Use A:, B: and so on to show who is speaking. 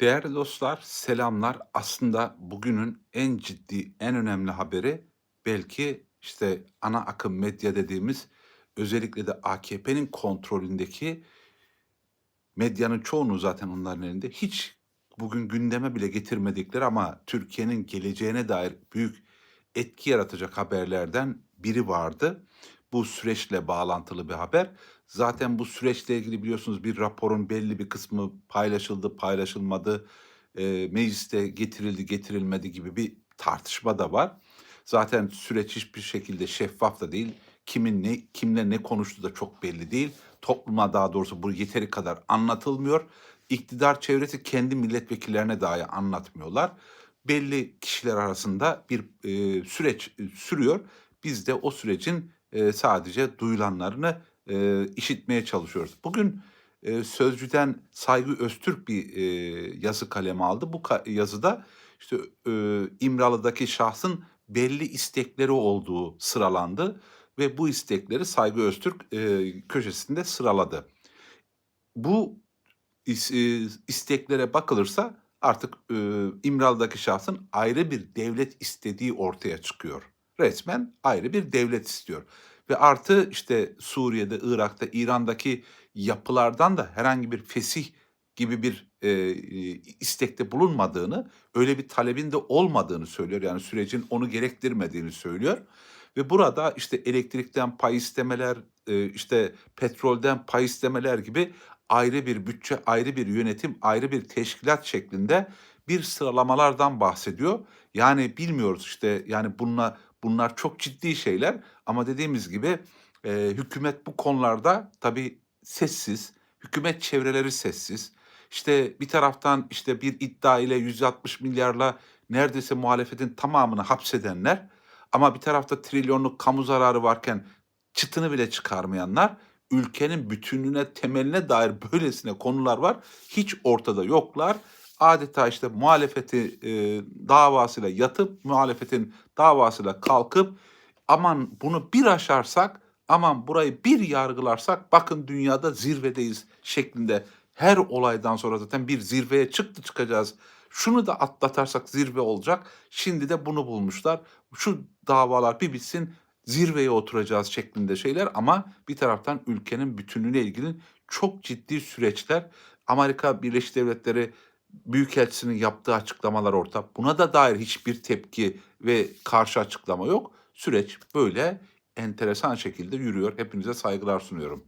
A: Değerli dostlar, selamlar. Aslında bugünün en ciddi, en önemli haberi belki işte ana akım medya dediğimiz özellikle de AKP'nin kontrolündeki medyanın çoğunu zaten onların elinde hiç bugün gündeme bile getirmedikleri ama Türkiye'nin geleceğine dair büyük etki yaratacak haberlerden biri vardı. Bu süreçle bağlantılı bir haber. Zaten bu süreçle ilgili biliyorsunuz bir raporun belli bir kısmı paylaşıldı, paylaşılmadı, eee, mecliste getirildi, getirilmedi gibi bir tartışma da var. Zaten süreç hiçbir şekilde şeffaf da değil. Kimin ne, kimle ne konuştuğu da çok belli değil. Topluma daha doğrusu bu yeteri kadar anlatılmıyor. İktidar çevresi kendi milletvekillerine dahi anlatmıyorlar. Belli kişiler arasında bir eee, süreç e, sürüyor. Biz de o sürecin eee, sadece duyulanlarını eee, işitmeye çalışıyoruz. Bugün eee, Sözcü'den Saygı Öztürk bir eee, yazı kaleme aldı. Bu ka- yazıda işte eee, İmralı'daki şahsın belli istekleri olduğu sıralandı ve bu istekleri Saygı Öztürk eee, köşesinde sıraladı. Bu is- eee, isteklere bakılırsa artık eee, İmralı'daki şahsın ayrı bir devlet istediği ortaya çıkıyor. Resmen ayrı bir devlet istiyor. Ve artı işte Suriye'de, Irak'ta, İran'daki yapılardan da herhangi bir fesih gibi bir eee, istekte bulunmadığını, öyle bir talebin de olmadığını söylüyor. Yani sürecin onu gerektirmediğini söylüyor. Ve burada işte elektrikten pay istemeler, eee, işte petrolden pay istemeler gibi ayrı bir bütçe, ayrı bir yönetim, ayrı bir teşkilat şeklinde bir sıralamalardan bahsediyor. Yani bilmiyoruz işte yani bunla bunlar çok ciddi şeyler ama dediğimiz gibi eee, hükümet bu konularda tabii sessiz, hükümet çevreleri sessiz. İşte bir taraftan işte bir iddia ile 160 milyarla neredeyse muhalefetin tamamını hapsedenler ama bir tarafta trilyonluk kamu zararı varken çıtını bile çıkarmayanlar ülkenin bütünlüğüne, temeline dair böylesine konular var. Hiç ortada yoklar. Adeta işte muhalefeti e, davasıyla yatıp, muhalefetin davasıyla kalkıp aman bunu bir aşarsak, aman burayı bir yargılarsak bakın dünyada zirvedeyiz şeklinde her olaydan sonra zaten bir zirveye çıktı çıkacağız. Şunu da atlatarsak zirve olacak. Şimdi de bunu bulmuşlar. Şu davalar bir bitsin zirveye oturacağız şeklinde şeyler ama bir taraftan ülkenin bütünlüğüne ilgili çok ciddi süreçler. Amerika Birleşik Devletleri Büyükelçisi'nin yaptığı açıklamalar ortak. Buna da dair hiçbir tepki ve karşı açıklama yok. Süreç böyle enteresan şekilde yürüyor. Hepinize saygılar sunuyorum.